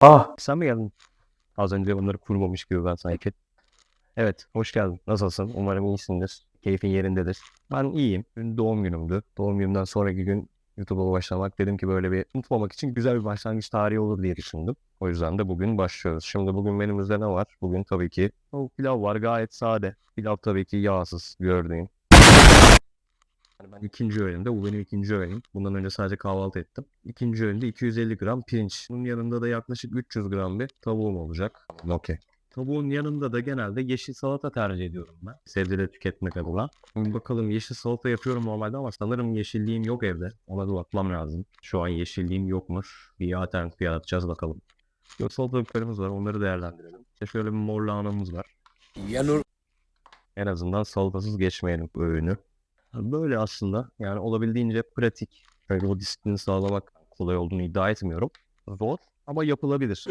Ah sen mi geldin? Az önce bunları kurmamış gibi ben sanki. Evet hoş geldin. Nasılsın? Umarım iyisindir. Keyfin yerindedir. Ben iyiyim. Dün doğum günümdü. Doğum günümden sonraki gün YouTube'a başlamak dedim ki böyle bir unutmamak için güzel bir başlangıç tarihi olur diye düşündüm. O yüzden de bugün başlıyoruz. Şimdi bugün menümüzde ne var? Bugün tabii ki tavuk pilav var gayet sade. Pilav tabii ki yağsız gördüğün. Yani ben ikinci öğünümde, bu benim ikinci öğünüm. Bundan önce sadece kahvaltı ettim. İkinci öğünde 250 gram pirinç. Bunun yanında da yaklaşık 300 gram bir tavuğum olacak. Okey. Tavuğun yanında da genelde yeşil salata tercih ediyorum ben. Sebzeleri tüketmek adına. Bakalım yeşil salata yapıyorum normalde ama sanırım yeşilliğim yok evde. Ona da bakmam lazım. Şu an yeşilliğim yokmuş. Bir alternatif yaratacağız bakalım. Yok salatalıklarımız var onları değerlendirelim. İşte şöyle bir mor lahanamız var. Yanur. En azından salatasız geçmeyelim öğünü. Böyle aslında yani olabildiğince pratik. Böyle o disiplini sağlamak kolay olduğunu iddia etmiyorum. Zor ama yapılabilir.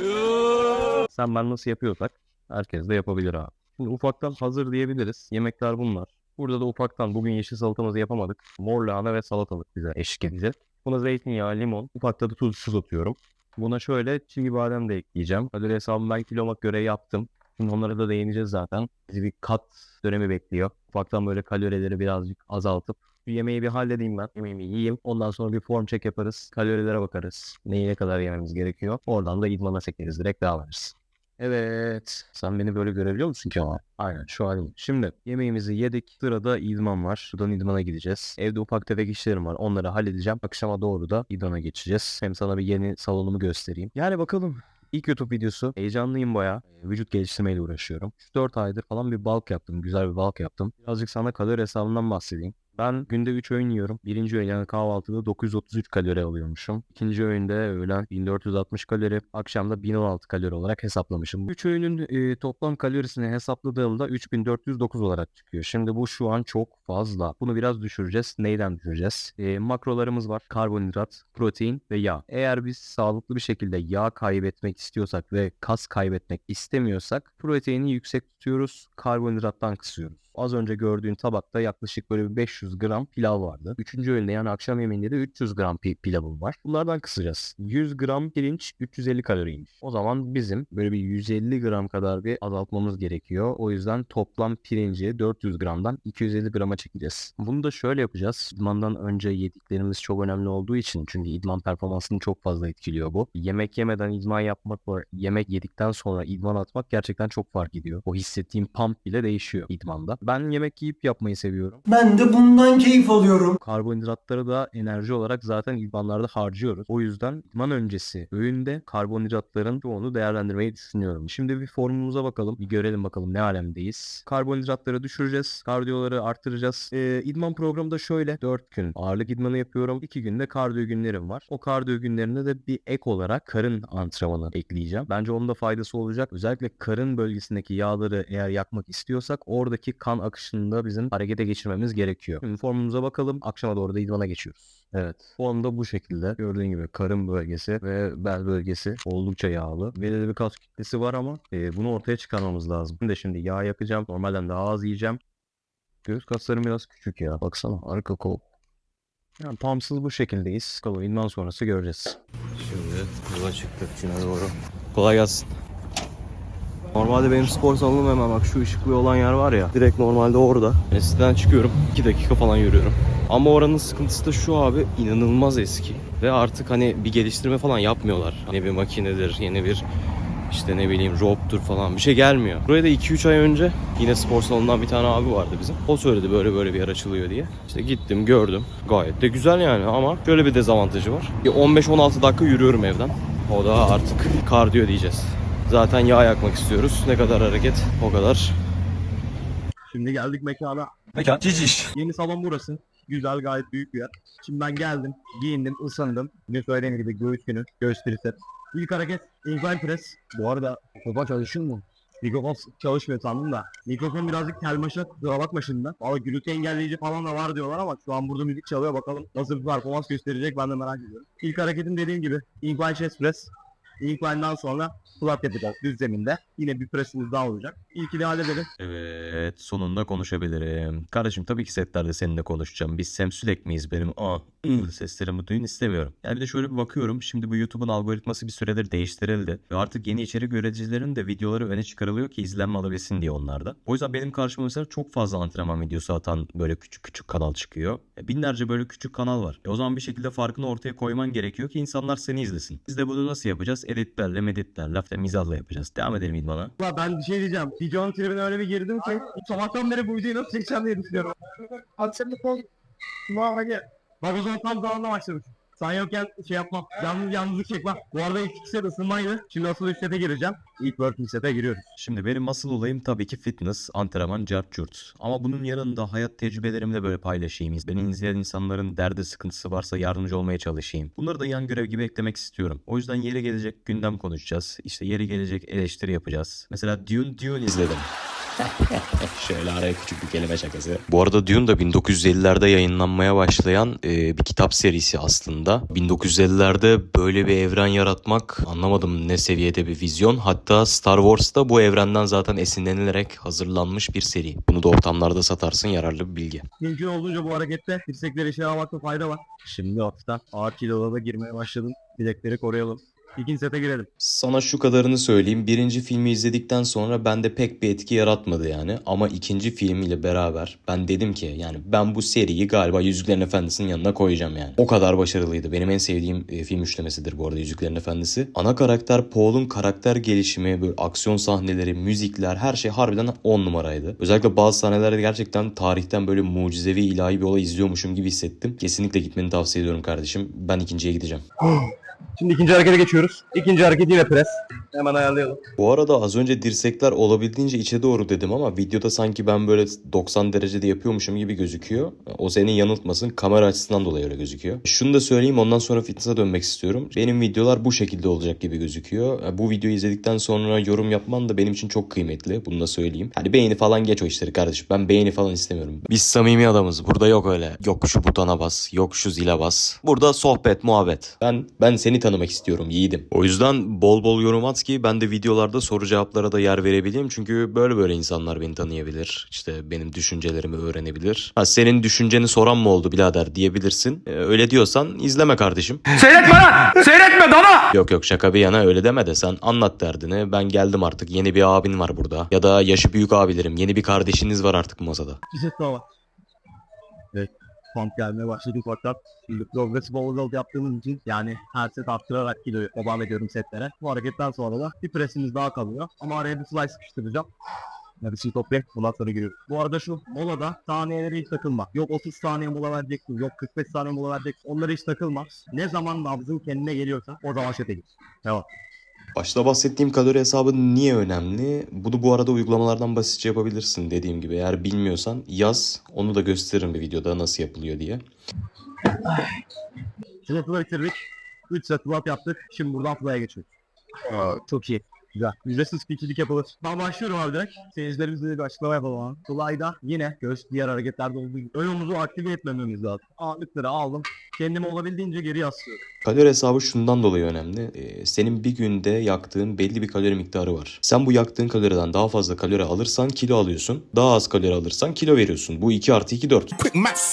Sen ben nasıl yapıyorsak herkes de yapabilir abi. Şimdi ufaktan hazır diyebiliriz. Yemekler bunlar. Burada da ufaktan bugün yeşil salatamızı yapamadık. Mor lahana ve salatalık bize eşlik edecek. Buna zeytinyağı, limon, ufakta da tuz, tuz atıyorum. Buna şöyle çiğ badem de ekleyeceğim. Kalori hesabımı ben kiloma göre yaptım. Şimdi onlara da değineceğiz zaten. Bizi bir kat dönemi bekliyor. Ufaktan böyle kalorileri birazcık azaltıp şu yemeği bir halledeyim ben. Yemeğimi yiyeyim. Ondan sonra bir form check yaparız. Kalorilere bakarız. Neyi ne kadar yememiz gerekiyor. Oradan da idmana sekeriz. Direkt devam ederiz. Evet. Sen beni böyle görebiliyor musun ki ama? Aynen şu halim. Şimdi yemeğimizi yedik. Sırada idman var. Şuradan idmana gideceğiz. Evde ufak tefek işlerim var. Onları halledeceğim. Akşama doğru da idmana geçeceğiz. Hem sana bir yeni salonumu göstereyim. Yani bakalım. İlk YouTube videosu. Heyecanlıyım baya. Vücut geliştirmeyle uğraşıyorum. 3-4 aydır falan bir bulk yaptım. Güzel bir bulk yaptım. Birazcık sana kalori hesabından bahsedeyim. Ben günde 3 öğün yiyorum. Birinci öğün yani kahvaltıda 933 kalori alıyormuşum. İkinci öğünde öğlen 1460 kalori. Akşamda 1016 kalori olarak hesaplamışım. 3 öğünün e, toplam kalorisini hesapladığımda 3409 olarak çıkıyor. Şimdi bu şu an çok fazla. Bunu biraz düşüreceğiz. Neyden düşüreceğiz? E, makrolarımız var. Karbonhidrat, protein ve yağ. Eğer biz sağlıklı bir şekilde yağ kaybetmek istiyorsak ve kas kaybetmek istemiyorsak proteini yüksek tutuyoruz. Karbonhidrattan kısıyoruz. Az önce gördüğün tabakta yaklaşık böyle bir 500 gram pilav vardı. Üçüncü öğünde yani akşam yemeğinde de 300 gram pi- pilavım var. Bunlardan kısacağız. 100 gram pirinç 350 kaloriymiş. O zaman bizim böyle bir 150 gram kadar bir azaltmamız gerekiyor. O yüzden toplam pirinci 400 gramdan 250 grama çekeceğiz. Bunu da şöyle yapacağız. İdmandan önce yediklerimiz çok önemli olduğu için çünkü idman performansını çok fazla etkiliyor bu. Yemek yemeden idman yapmak var. Yemek yedikten sonra idman atmak gerçekten çok fark ediyor. O hissettiğim pump bile değişiyor idmanda. Ben yemek yiyip yapmayı seviyorum. Ben de bundan keyif alıyorum. Karbonhidratları da enerji olarak zaten idmanlarda harcıyoruz. O yüzden idman öncesi öğünde karbonhidratların çoğunu değerlendirmeyi düşünüyorum. Şimdi bir formumuza bakalım. Bir görelim bakalım ne alemdeyiz. Karbonhidratları düşüreceğiz. Kardiyoları arttıracağız. Ee, idman programı da şöyle. 4 gün ağırlık idmanı yapıyorum. 2 günde kardiyo günlerim var. O kardiyo günlerine de bir ek olarak karın antrenmanı ekleyeceğim. Bence onun da faydası olacak. Özellikle karın bölgesindeki yağları eğer yakmak istiyorsak oradaki kan akışını da bizim harekete geçirmemiz gerekiyor. Şimdi formumuza bakalım. Akşama doğru da idmana geçiyoruz. Evet. Form da bu şekilde. Gördüğün gibi karın bölgesi ve bel bölgesi oldukça yağlı. Belirli bir kas kütlesi var ama e, bunu ortaya çıkarmamız lazım. Şimdi şimdi yağ yakacağım. Normalden daha az yiyeceğim. Göğüs kaslarım biraz küçük ya. Baksana arka kol. Yani tamsız bu şekildeyiz. Bakalım idman sonrası göreceğiz. Şimdi yola çıktık Çin'e doğru. Kolay gelsin. Normalde benim spor salonum hemen bak şu ışıklı olan yer var ya. Direkt normalde orada. Ben siteden çıkıyorum. 2 dakika falan yürüyorum. Ama oranın sıkıntısı da şu abi inanılmaz eski. Ve artık hani bir geliştirme falan yapmıyorlar. Yeni bir makinedir, yeni bir işte ne bileyim rope'tur falan bir şey gelmiyor. Buraya da 2-3 ay önce yine spor salonundan bir tane abi vardı bizim. O söyledi böyle böyle bir yer açılıyor diye. İşte gittim gördüm. Gayet de güzel yani ama şöyle bir dezavantajı var. Bir 15-16 dakika yürüyorum evden. O da artık kardiyo diyeceğiz. Zaten yağ yakmak istiyoruz. Ne kadar hareket o kadar. Şimdi geldik mekana. Mekan ciciş. Yeni salon burası. Güzel gayet büyük bir yer. Şimdi ben geldim, giyindim, ısındım. Ne söylediğim gibi göğüs günü, göğüs tricep. İlk hareket incline press. Bu arada mikrofon çalışır mı? Mikrofon çalışmıyor sandım da. Mikrofon birazcık telmaşa, kusura bakma şimdiden. Valla gürültü engelleyici falan da var diyorlar ama şu an burada müzik çalıyor bakalım nasıl bir performans gösterecek ben de merak ediyorum. İlk hareketim dediğim gibi incline chest press. Incline'dan sonra pull-up yapacağız düz zeminde. Yine bir pressimiz daha olacak. İlkini halledelim. Evet, sonunda konuşabilirim. Kardeşim tabii ki setlerde seninle konuşacağım. Biz Semsülek miyiz benim? Aa, "Hı" seslerimi duyun istemiyorum. Yani bir de şöyle bir bakıyorum. Şimdi bu YouTube'un algoritması bir süredir değiştirildi. Ve artık yeni içerik üreticilerin de videoları öne çıkarılıyor ki izlenme alabilsin diye onlarda. O yüzden benim karşıma mesela çok fazla antrenman videosu atan böyle küçük küçük kanal çıkıyor. E, binlerce böyle küçük kanal var. E, o zaman bir şekilde farkını ortaya koyman gerekiyor ki insanlar seni izlesin. Biz de bunu nasıl yapacağız? Editlerle, meditlerle, işte mizahla yapacağız. Devam edelim İdman'a. Ulan ben bir şey diyeceğim. Videonun tribine öyle bir girdim ki sabahtan beri bu videoyu nasıl çekeceğim diye düşünüyorum. Atışını kol. Hadi. Bak o zaman tam zamanla başlamış. Sen yokken şey yapmam. Yalnız yalnızlık çekmem. Bu arada ilk iki set ısınmaydı. Şimdi asıl üç sete gireceğim. İlk working sete giriyoruz. Şimdi benim asıl olayım tabii ki fitness, antrenman, cart curt. Ama bunun yanında hayat tecrübelerimi de böyle paylaşayım. Beni izleyen insanların derdi sıkıntısı varsa yardımcı olmaya çalışayım. Bunları da yan görev gibi eklemek istiyorum. O yüzden yeri gelecek gündem konuşacağız. İşte yeri gelecek eleştiri yapacağız. Mesela Dune Dune izledim. Şöyle araya küçük bir kelime şakası. Bu arada Dune da 1950'lerde yayınlanmaya başlayan e, bir kitap serisi aslında. 1950'lerde böyle bir evren yaratmak anlamadım ne seviyede bir vizyon. Hatta Star Wars'ta bu evrenden zaten esinlenilerek hazırlanmış bir seri. Bunu da ortamlarda satarsın yararlı bir bilgi. Mümkün olduğunca bu harekette dirsekleri şey almakta fayda var. Şimdi hafiften ağır kilolara girmeye başladım. Bilekleri koruyalım. İkinci sete girelim. Sana şu kadarını söyleyeyim. Birinci filmi izledikten sonra bende pek bir etki yaratmadı yani. Ama ikinci filmiyle beraber ben dedim ki yani ben bu seriyi galiba Yüzüklerin Efendisi'nin yanına koyacağım yani. O kadar başarılıydı. Benim en sevdiğim e, film üçlemesidir bu arada Yüzüklerin Efendisi. Ana karakter Paul'un karakter gelişimi, böyle aksiyon sahneleri, müzikler her şey harbiden 10 numaraydı. Özellikle bazı sahnelerde gerçekten tarihten böyle mucizevi ilahi bir olay izliyormuşum gibi hissettim. Kesinlikle gitmeni tavsiye ediyorum kardeşim. Ben ikinciye gideceğim. Şimdi ikinci harekete geçiyoruz. İkinci hareket yine pres. Hemen ayarlayalım. Bu arada az önce dirsekler olabildiğince içe doğru dedim ama videoda sanki ben böyle 90 derecede yapıyormuşum gibi gözüküyor. O seni yanıltmasın kamera açısından dolayı öyle gözüküyor. Şunu da söyleyeyim ondan sonra fitness'a dönmek istiyorum. Benim videolar bu şekilde olacak gibi gözüküyor. Bu videoyu izledikten sonra yorum yapman da benim için çok kıymetli. Bunu da söyleyeyim. Hani beğeni falan geç o işleri kardeşim. Ben beğeni falan istemiyorum. Biz samimi adamız. Burada yok öyle. Yok şu butona bas. Yok şu zile bas. Burada sohbet, muhabbet. Ben ben seni tanımak istiyorum yiğidim. O yüzden bol bol yorum at ki ben de videolarda soru cevaplara da yer verebileyim. Çünkü böyle böyle insanlar beni tanıyabilir. İşte benim düşüncelerimi öğrenebilir. Ha, senin düşünceni soran mı oldu birader diyebilirsin. Ee, öyle diyorsan izleme kardeşim. Seyretme lan! Seyretme dana! Yok yok şaka bir yana öyle deme de sen anlat derdini. Ben geldim artık yeni bir abin var burada. Ya da yaşı büyük abilerim yeni bir kardeşiniz var artık masada. Daha var. Evet. Pump gelmeye başladı ufaktan. Şimdi progressive overload yaptığımız için yani her set arttırarak kiloyu devam ediyorum setlere. Bu hareketten sonra da bir presimiz daha kalıyor. Ama araya bir fly sıkıştıracağım. Yani bir toplayıp bundan sonra giriyoruz. Bu arada şu molada saniyelere hiç takılma. Yok 30 saniye mola vereceksin. Yok 45 saniye mola vereceksin. Onlara hiç takılma. Ne zaman nabzın kendine geliyorsa o zaman sete git. Devam. Başta bahsettiğim kalori hesabı niye önemli? Bunu bu arada uygulamalardan basitçe yapabilirsin dediğim gibi. Eğer bilmiyorsan yaz onu da gösteririm bir videoda nasıl yapılıyor diye. Setup'ı bitirdik. 3 set yaptık. Şimdi buradan fly'a geçiyoruz. Aa, çok iyi. Güzel. Ücretsiz fikirlik yapılır. Ben başlıyorum abi direkt. Seyircilerimizle de bir açıklama yapalım abi. Fly'da yine göğüs diğer hareketlerde olduğu gibi ön omuzu aktive etmememiz lazım. Ağırlıkları aldım. Kendimi olabildiğince geri yaslıyorum. Kalori hesabı şundan dolayı önemli. Ee, senin bir günde yaktığın belli bir kalori miktarı var. Sen bu yaktığın kaloriden daha fazla kalori alırsan kilo alıyorsun. Daha az kalori alırsan kilo veriyorsun. Bu 2 artı 2 4.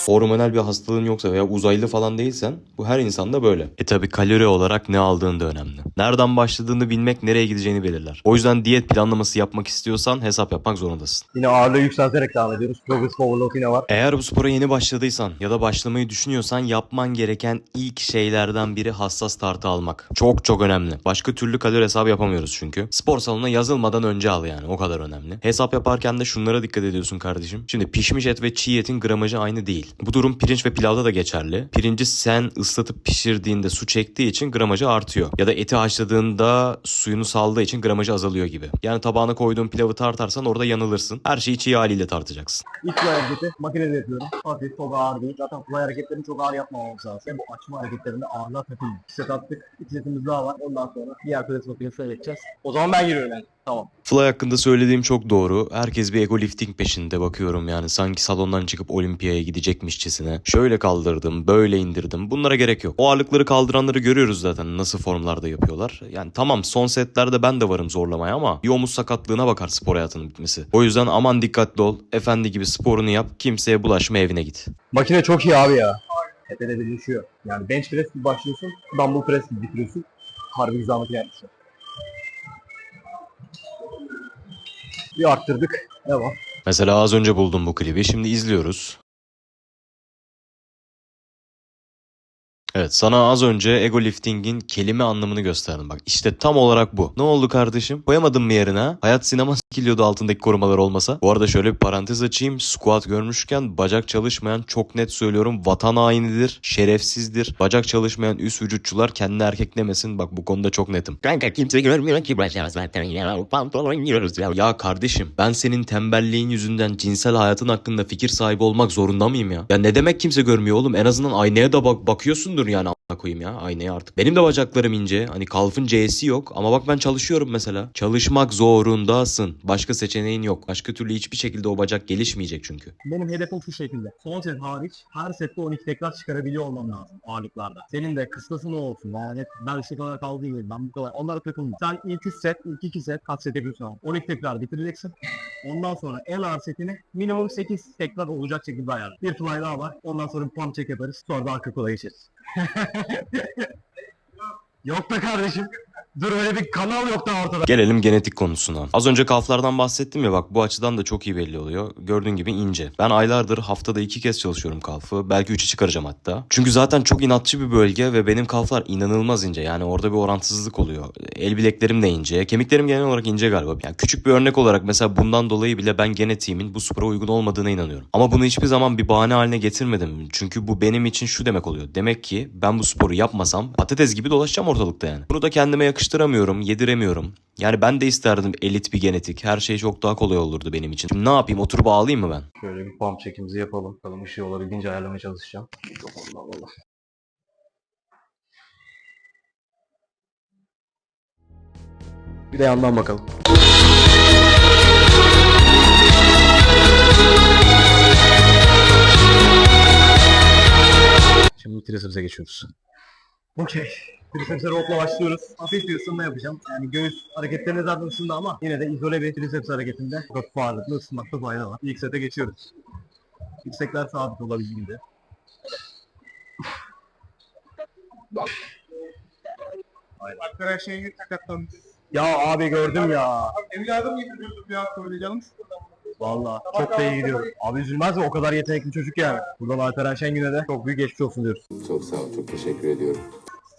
Hormonal bir hastalığın yoksa veya uzaylı falan değilsen bu her insanda böyle. E tabi kalori olarak ne aldığın da önemli. Nereden başladığını bilmek nereye gideceğini belirler. O yüzden diyet planlaması yapmak istiyorsan hesap yapmak zorundasın. Yine ağırlığı yükselterek devam ediyoruz. Progressive overload yine var. Eğer bu spora yeni başladıysan ya da başlamayı düşünüyorsan yapman gereken ilk şeylerden biri hassas tartı almak. Çok çok önemli. Başka türlü kalori hesabı yapamıyoruz çünkü. Spor salonuna yazılmadan önce al yani o kadar önemli. Hesap yaparken de şunlara dikkat ediyorsun kardeşim. Şimdi pişmiş et ve çiğ etin gramajı aynı değil. Bu durum pirinç ve pilavda da geçerli. Pirinci sen ıslatıp pişirdiğinde su çektiği için gramajı artıyor. Ya da eti haşladığında suyunu saldığı için gramajı azalıyor gibi. Yani tabağına koyduğun pilavı tartarsan orada yanılırsın. Her şeyi çiğ haliyle tartacaksın. İlk fly hareketi makinede yapıyorum. Hafif çok ağır değil. Zaten fly hareketlerini çok ağır yapmamamız lazım. Ve bu açma hareketlerinde ağırlığa takılmıyor. İki set attık. İki setimiz daha var. Ondan sonra diğer pres makinesi seyredeceğiz. O zaman ben giriyorum yani. Tamam. Fly hakkında söylediğim çok doğru. Herkes bir ego lifting peşinde bakıyorum yani. Sanki salondan çıkıp olimpiyaya gidecekmişçesine. Şöyle kaldırdım, böyle indirdim. Bunlara gerek yok. O ağırlıkları kaldıranları görüyoruz zaten nasıl formlarda yapıyorlar. Yani tamam son setlerde ben de varım zorlamaya ama bir omuz sakatlığına bakar spor hayatının bitmesi. O yüzden aman dikkatli ol. Efendi gibi sporunu yap. Kimseye bulaşma evine git. Makine çok iyi abi ya. tepede birleşiyor. Yani bench press gibi başlıyorsun, dumbbell press gibi bitiriyorsun. Harbi güzel makine yapmışlar. Bir arttırdık. Devam. Mesela az önce buldum bu klibi. Şimdi izliyoruz. Evet sana az önce ego lifting'in kelime anlamını gösterdim. Bak işte tam olarak bu. Ne oldu kardeşim? Koyamadın mı yerine? Hayat sinema sikiliyordu altındaki korumalar olmasa. Bu arada şöyle bir parantez açayım. Squat görmüşken bacak çalışmayan çok net söylüyorum vatan hainidir, şerefsizdir. Bacak çalışmayan üst vücutçular kendini erkeklemesin. Bak bu konuda çok netim. Kanka kimse görmüyor ki başa zaten ya. Pantolon yiyoruz ya. Ya kardeşim ben senin tembelliğin yüzünden cinsel hayatın hakkında fikir sahibi olmak zorunda mıyım ya? Ya ne demek kimse görmüyor oğlum? En azından aynaya da bak bakıyorsundur yani a**ına koyayım ya aynaya artık. Benim de bacaklarım ince. Hani kalfın C'si yok ama bak ben çalışıyorum mesela. Çalışmak zorundasın. Başka seçeneğin yok. Başka türlü hiçbir şekilde o bacak gelişmeyecek çünkü. Benim hedefim şu şekilde. Son set hariç her sette 12 tekrar çıkarabiliyor olmam lazım ağırlıklarda. Senin de kıstası ne olsun? Yani ben işte kadar kaldığı gibi ben bu kadar. Onlara takılmıyorum. Sen ilk 3 set, ilk 2 set kaç set yapıyorsun abi? 12 tekrar bitireceksin. Ondan sonra en ağır setini minimum 8 tekrar olacak şekilde ayarla. Bir fly daha var. Ondan sonra bir pump check yaparız. Sonra da arka kola geçeriz. Yok be kardeşim. Dur öyle bir kanal yok da ortada. Gelelim genetik konusuna. Az önce kalflardan bahsettim ya bak bu açıdan da çok iyi belli oluyor. Gördüğün gibi ince. Ben aylardır haftada iki kez çalışıyorum kalfı. Belki üçü çıkaracağım hatta. Çünkü zaten çok inatçı bir bölge ve benim kalflar inanılmaz ince. Yani orada bir orantısızlık oluyor. El bileklerim de ince. Kemiklerim genel olarak ince galiba. Yani küçük bir örnek olarak mesela bundan dolayı bile ben genetiğimin bu spora uygun olmadığına inanıyorum. Ama bunu hiçbir zaman bir bahane haline getirmedim. Çünkü bu benim için şu demek oluyor. Demek ki ben bu sporu yapmasam patates gibi dolaşacağım ortalıkta yani. Bunu da kendime yakıştıramıyorum, yediremiyorum. Yani ben de isterdim elit bir genetik. Her şey çok daha kolay olurdu benim için. Şimdi ne yapayım oturup ağlayayım mı ben? Şöyle bir pump çekimizi yapalım. Bakalım ışığı olabildiğince ayarlamaya çalışacağım. Mikrofonunu alalım. Bir de yandan bakalım. Şimdi triceps'e geçiyoruz. Okey. Triceps'e rope'la başlıyoruz. Hafif bir ısınma yapacağım. Yani göğüs hareketlerine zaten ısındı ama yine de izole bir triceps hareketinde hafif ağırlıklı ısınmakta fayda var. İlk sete geçiyoruz. Yüksekler sabit olabildiğince. Arkadaşlar yeni takattan. Ya abi gördüm ya. Evladım getiriyorsun ya söyleyeceğim. Valla çok da iyi gidiyor. Abi üzülmez mi? O kadar yetenekli çocuk yani. Buradan Alperen Şengün'e de çok büyük geçmiş olsun diyoruz. Çok sağ ol, çok teşekkür ediyorum.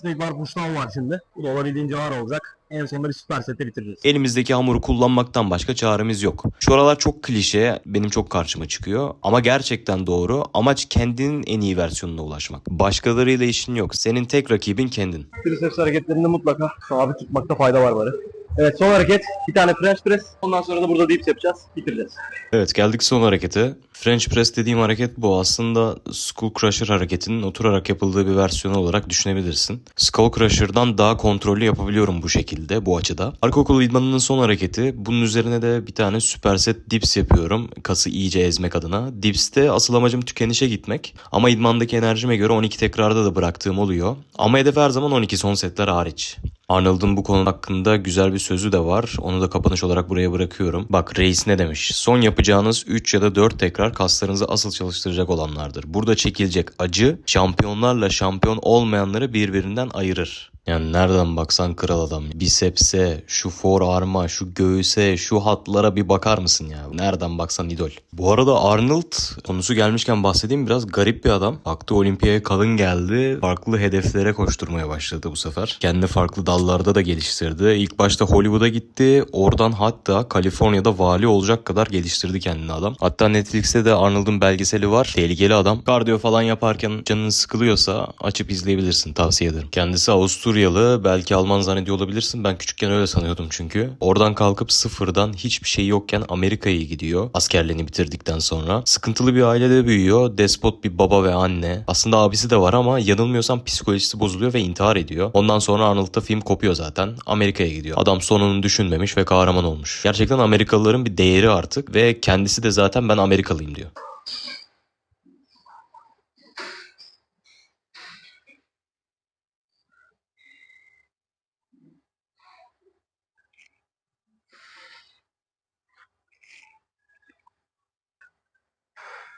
Bar push down var şimdi. Bu da olabildiğince ağır olacak. En sonunda bir süper sette bitireceğiz. Elimizdeki hamuru kullanmaktan başka çaremiz yok. Şu aralar çok klişe, benim çok karşıma çıkıyor. Ama gerçekten doğru. Amaç kendinin en iyi versiyonuna ulaşmak. Başkalarıyla işin yok. Senin tek rakibin kendin. Triceps hareketlerinde mutlaka sabit tutmakta fayda var bari. Evet son hareket. Bir tane French press. Ondan sonra da burada dips yapacağız. Bitireceğiz. Evet geldik son harekete. French press dediğim hareket bu. Aslında Skull Crusher hareketinin oturarak yapıldığı bir versiyonu olarak düşünebilirsin. Skull Crusher'dan daha kontrollü yapabiliyorum bu şekilde, bu açıda. Arka kol idmanının son hareketi. Bunun üzerine de bir tane superset dips yapıyorum. Kası iyice ezmek adına. Dips'te asıl amacım tükenişe gitmek. Ama idmandaki enerjime göre 12 tekrarda da bıraktığım oluyor. Ama hedef her zaman 12 son setler hariç. Arnold'un bu konu hakkında güzel bir sözü de var. Onu da kapanış olarak buraya bırakıyorum. Bak reis ne demiş? Son yapacağınız 3 ya da 4 tekrar kaslarınızı asıl çalıştıracak olanlardır. Burada çekilecek acı şampiyonlarla şampiyon olmayanları birbirinden ayırır. Yani nereden baksan kral adam. Bisepse, şu forearm'a, şu göğüse, şu hatlara bir bakar mısın ya? Nereden baksan idol. Bu arada Arnold konusu gelmişken bahsedeyim biraz garip bir adam. Baktı olimpiyaya kalın geldi. Farklı hedeflere koşturmaya başladı bu sefer. Kendi farklı dallarda da geliştirdi. İlk başta Hollywood'a gitti. Oradan hatta Kaliforniya'da vali olacak kadar geliştirdi kendini adam. Hatta Netflix'te de Arnold'un belgeseli var. Tehlikeli adam. Kardiyo falan yaparken canın sıkılıyorsa açıp izleyebilirsin. Tavsiye ederim. Kendisi Avusturyalı. Belki Alman zannediyor olabilirsin. Ben küçükken öyle sanıyordum çünkü. Oradan kalkıp sıfırdan hiçbir şey yokken Amerika'ya gidiyor. Askerliğini bitirdikten sonra. Sıkıntılı bir ailede büyüyor. Despot bir baba ve anne. Aslında abisi de var ama yanılmıyorsam psikolojisi bozuluyor ve intihar ediyor. Ondan sonra Arnold'da film kopuyor zaten. Amerika'ya gidiyor. Adam sonunu düşünmemiş ve kahraman olmuş. Gerçekten Amerikalıların bir değeri artık ve kendisi de zaten ben Amerikalıyım diyor.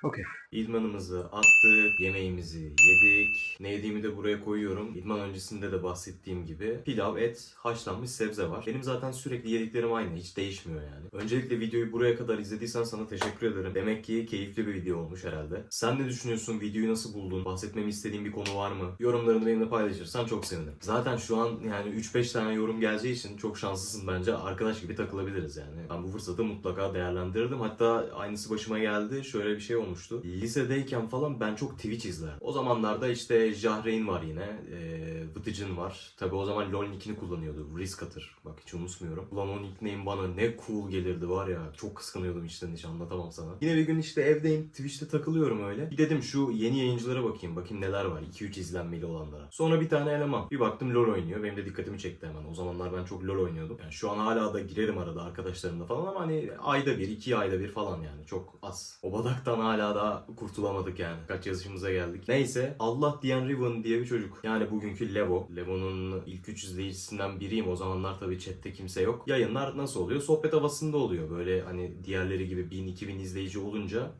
Okey. İdmanımızı attık, yemeğimizi yedik. Ne yediğimi de buraya koyuyorum. İdman öncesinde de bahsettiğim gibi pilav, et, haşlanmış sebze var. Benim zaten sürekli yediklerim aynı, hiç değişmiyor yani. Öncelikle videoyu buraya kadar izlediysen sana teşekkür ederim. Demek ki keyifli bir video olmuş herhalde. Sen ne düşünüyorsun? Videoyu nasıl buldun? Bahsetmemi istediğin bir konu var mı? Yorumlarını benimle paylaşırsan çok sevinirim. Zaten şu an yani 3-5 tane yorum geleceği için çok şanslısın bence. Arkadaş gibi takılabiliriz yani. Ben bu fırsatı mutlaka değerlendirirdim. Hatta aynısı başıma geldi. Şöyle bir şey olmuştu. Lisedeyken falan ben çok Twitch izlerdim. O zamanlarda işte Jahreyn var yine. Ee, Vıtıcın var. Tabi o zaman LoL nickini kullanıyordu. Risk atır. Bak hiç unutmuyorum. Ulan o nickname bana ne cool gelirdi var ya. Çok kıskanıyordum işte hiç anlatamam sana. Yine bir gün işte evdeyim. Twitch'te takılıyorum öyle. Bir dedim şu yeni yayıncılara bakayım. Bakayım neler var. 2-3 izlenmeli olanlara. Sonra bir tane eleman. Bir baktım LoL oynuyor. Benim de dikkatimi çekti hemen. O zamanlar ben çok LoL oynuyordum. Yani şu an hala da girerim arada arkadaşlarımla falan ama hani ayda bir, iki ayda bir falan yani. Çok az. O badaktan hala da kurtulamadık yani. Kaç yazışımıza geldik. Neyse Allah diyen Riven diye bir çocuk. Yani bugünkü Levo. Levo'nun ilk 3 izleyicisinden biriyim. O zamanlar tabii chatte kimse yok. Yayınlar nasıl oluyor? Sohbet havasında oluyor. Böyle hani diğerleri gibi 1000-2000 izleyici olunca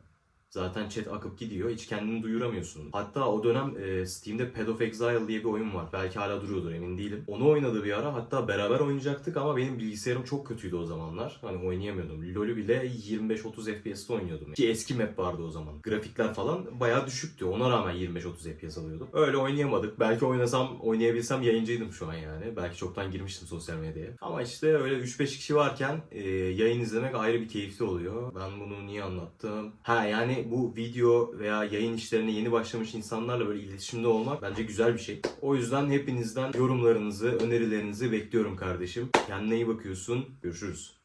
Zaten chat akıp gidiyor. Hiç kendini duyuramıyorsun. Hatta o dönem e, Steam'de Path of Exile diye bir oyun var. Belki hala duruyordur emin değilim. Onu oynadı bir ara. Hatta beraber oynayacaktık ama benim bilgisayarım çok kötüydü o zamanlar. Hani oynayamıyordum. LoL'ü bile 25-30 FPS'te oynuyordum. Ki eski map vardı o zaman. Grafikler falan bayağı düşüktü. Ona rağmen 25-30 FPS alıyordum. Öyle oynayamadık. Belki oynasam, oynayabilsem yayıncıydım şu an yani. Belki çoktan girmiştim sosyal medyaya. Ama işte öyle 3-5 kişi varken e, yayın izlemek ayrı bir keyifli oluyor. Ben bunu niye anlattım? Ha bu video veya yayın işlerine yeni başlamış insanlarla böyle iletişimde olmak bence güzel bir şey. O yüzden hepinizden yorumlarınızı, önerilerinizi bekliyorum kardeşim. Kendine iyi bakıyorsun. Görüşürüz.